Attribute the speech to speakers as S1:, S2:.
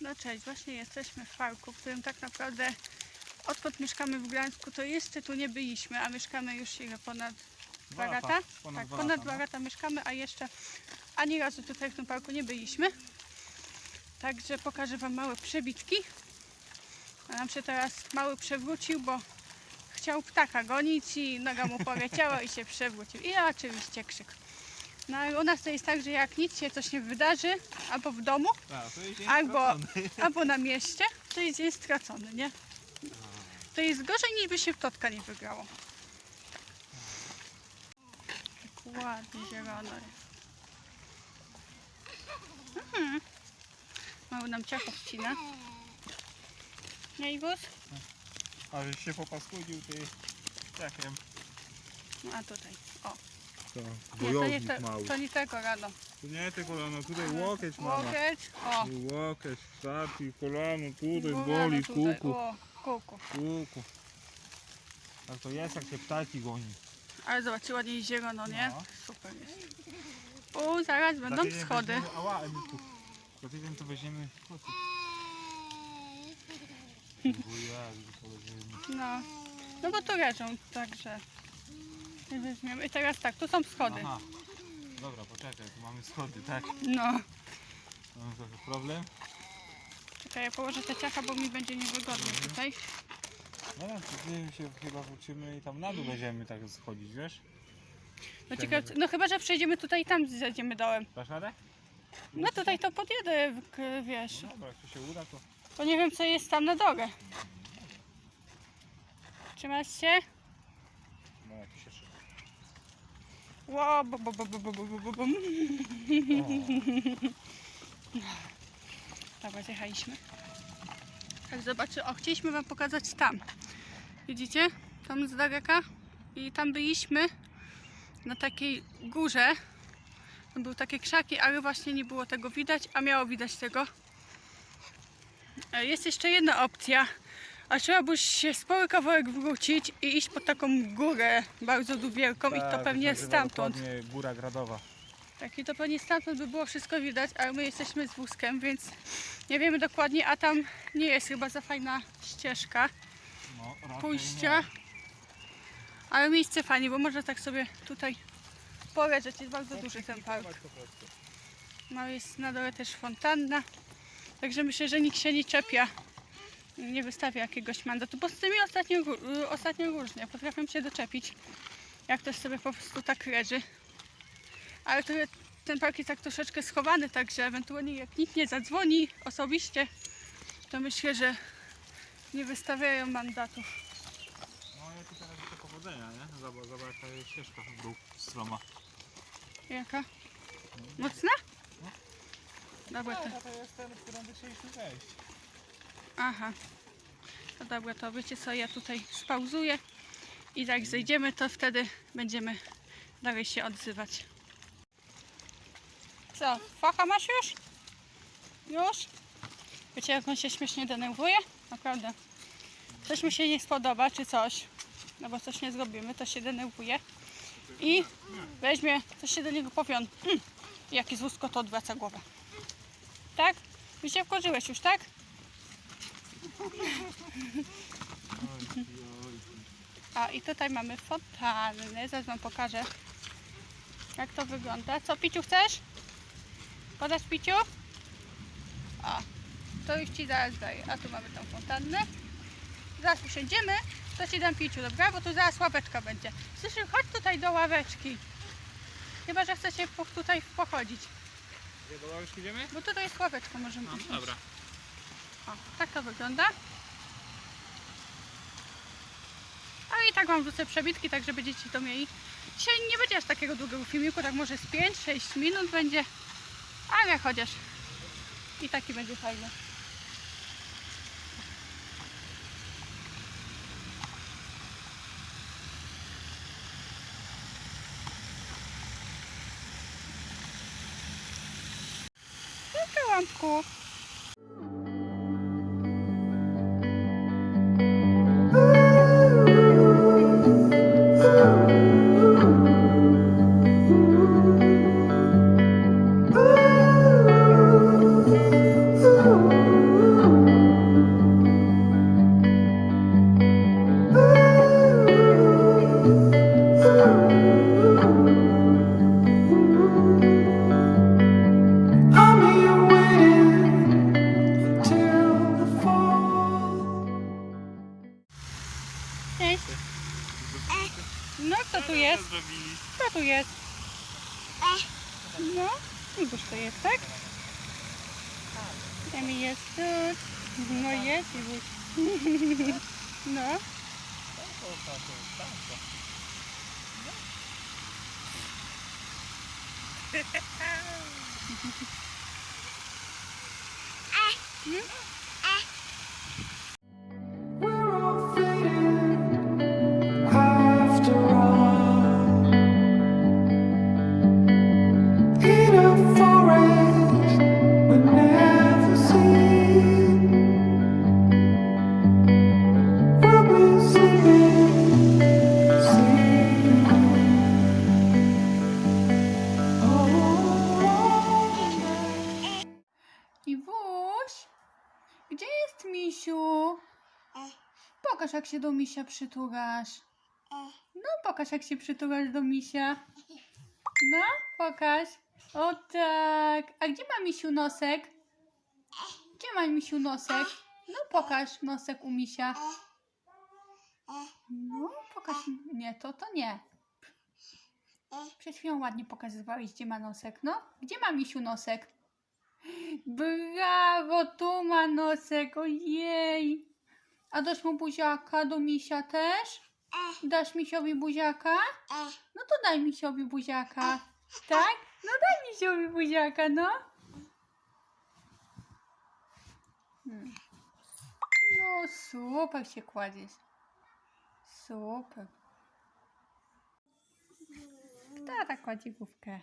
S1: No cześć, właśnie jesteśmy w parku, w którym tak naprawdę odkąd mieszkamy w Gdańsku, to jeszcze tu nie byliśmy, a mieszkamy już ile ponad dwa lata? lata.
S2: Ponad
S1: tak,
S2: dwa
S1: ponad
S2: no.
S1: dwa lata, no. mieszkamy, a jeszcze ani razu tutaj w tym parku nie byliśmy. Także pokażę Wam małe przebitki. A nam się teraz mały przewrócił, bo chciał ptaka gonić i noga mu poleciała i się przewrócił. I oczywiście krzyk. No ale u nas to jest tak, że jak nic się coś nie wydarzy, albo w domu,
S2: Tak, to jest
S1: Albo-
S2: stracony.
S1: albo na mieście, to jest dzień stracony, nie? To jest gorzej niż by się w totka nie wygrało. Tak ładnie zielono jest. Mhm. Mały nam ciacho wcina. Nie, Iwus?
S2: A że się popaskudził ty ciachem.
S1: No, a tutaj. O.
S2: To
S1: Nie, to nie, to, to nie tego rano.
S2: Tu nie te kolano, tutaj łokieć mama.
S1: Łokieć. O.
S2: Tu łokieć, kolano, tutaj boli,
S1: tutaj.
S2: kuku,
S1: O, kuku.
S2: kuku. Tak to jest jak się ptaki goni.
S1: Ale zobacz, ładnie zielono, nie?
S2: No.
S1: Super jest. O, zaraz będą
S2: tydzień
S1: schody.
S2: weźmiemy- Ała, Emilku. Za tydzień to weźmiemy koty. Bujak, to weźmiemy.
S1: No. No bo tu leżą, także. Nie weźmiemy. I teraz tak, tu są schody.
S2: Aha. Dobra, poczekaj, tu mamy schody, tak?
S1: No.
S2: Mamy trochę problem.
S1: Czekaj, ja położę te ciacha, bo mi będzie niewygodnie tutaj.
S2: No tak, się chyba wrócimy i tam na dół będziemy tak schodzić, wiesz?
S1: No, ciekawe, no chyba, że przejdziemy tutaj i tam zejdziemy dołem.
S2: Dasz radę?
S1: No tutaj to podjedę, wiesz.
S2: Dobra, jak to się uda, to...
S1: Bo nie wiem, co jest tam na dole. Trzymasz się?
S2: No, jak się
S1: Ło, bo, bo, bo, bo, bo, bo, bo, bo, bo. Dobra, zjechaliśmy. Tak, zobaczy, o, chcieliśmy Wam pokazać tam. Widzicie? Tam z daleka. I tam byliśmy na takiej górze. Tam były takie krzaki, ale właśnie nie było tego widać, a miało widać tego. E, Jest jeszcze jedna opcja, a trzeba by się spory kawałek wrócić i iść po taką górę bardzo wielką i to
S2: Tak,
S1: pewnie stamtąd.
S2: dokładnie Góra Gradowa.
S1: Tak, i to pewnie stamtąd by było wszystko widać, ale my jesteśmy z wózkiem, więc nie wiemy dokładnie, a tam nie jest chyba za fajna ścieżka
S2: No, raczej
S1: pójścia. Ale miejsce fajnie, bo można tak sobie tutaj poleżeć, jest bardzo duży ten park. No jest na dole też fontanna, także myślę, że nikt się nie czepia, nie wystawia jakiegoś mandatu, bo z tymi ostatnio, y, ostatnio różnie, potrafią się doczepić, jak ktoś sobie po prostu tak leży. Ale to, ten park jest tak troszeczkę schowany, także ewentualnie jak nikt nie zadzwoni osobiście, to myślę, że nie wystawiają mandatów.
S2: No, ja tu teraz życzę powodzenia, nie? Zobacz, zobacz jaka jest ścieżka w dół stroma.
S1: Jaka? Mocna? Dobra, to...
S2: No, to jest ten, którędy chcieliśmy wejść.
S1: Aha. No dobra, to wiecie co, ja tutaj spauzuję i jak zejdziemy, to wtedy będziemy dalej się odzywać. Co, facha masz już? Już? Wiecie jak on się śmiesznie denerwuje? Naprawdę. Coś mu się nie spodoba, czy coś, no bo coś nie zrobimy, to się denerwuje i weźmie, coś się do niego powie, on, mm, jaki złusko to odwraca głowę. Tak? Już się wkurzyłeś już, tak? A i tutaj mamy fontannę. Zaraz wam pokażę jak to wygląda. Co Piciu chcesz? Podasz Piciu? O, to już ci zaraz daję. A tu mamy tą fontannę. Zaraz usiądziemy, to ci dam Piciu, dobra? Bo tu zaraz ławeczka będzie. Słyszysz, chodź tutaj do ławeczki. Chyba, że chcecie po- tutaj pochodzić.
S2: Gdzie do ławiczki idziemy?
S1: Bo tutaj jest ławeczka, możemy
S2: No, dobra.
S1: O, tak to wygląda. A i tak wam wrzucę przebitki, tak żeby dzieci to mieli. Dzisiaj nie będzie aż takiego długiego filmiku, tak może z 5-6 minut będzie. Ale chociaż i taki będzie fajny. Dzięki No, Ibuś to jest, tak? Emi jest tu. No jest Ibuś. No.
S3: We're
S1: Pokaż jak się do misia przytulasz. No pokaż jak się przytulasz do misia. No, pokaż. O tak. A gdzie ma misiu nosek? Gdzie ma misiu nosek? No pokaż nosek u misia. No, pokaż. Nie, to to nie. Przed chwilą ładnie pokazywałeś, gdzie ma nosek. No, gdzie ma misiu nosek? Brawo, tu ma nosek, ojej. A dasz mu buziaka do misia też? Dasz misiowi buziaka? No to daj misiowi buziaka. Tak? No daj misiowi buziaka, no. Hmm. No super się kładziesz. Super. Tata kładzie główkę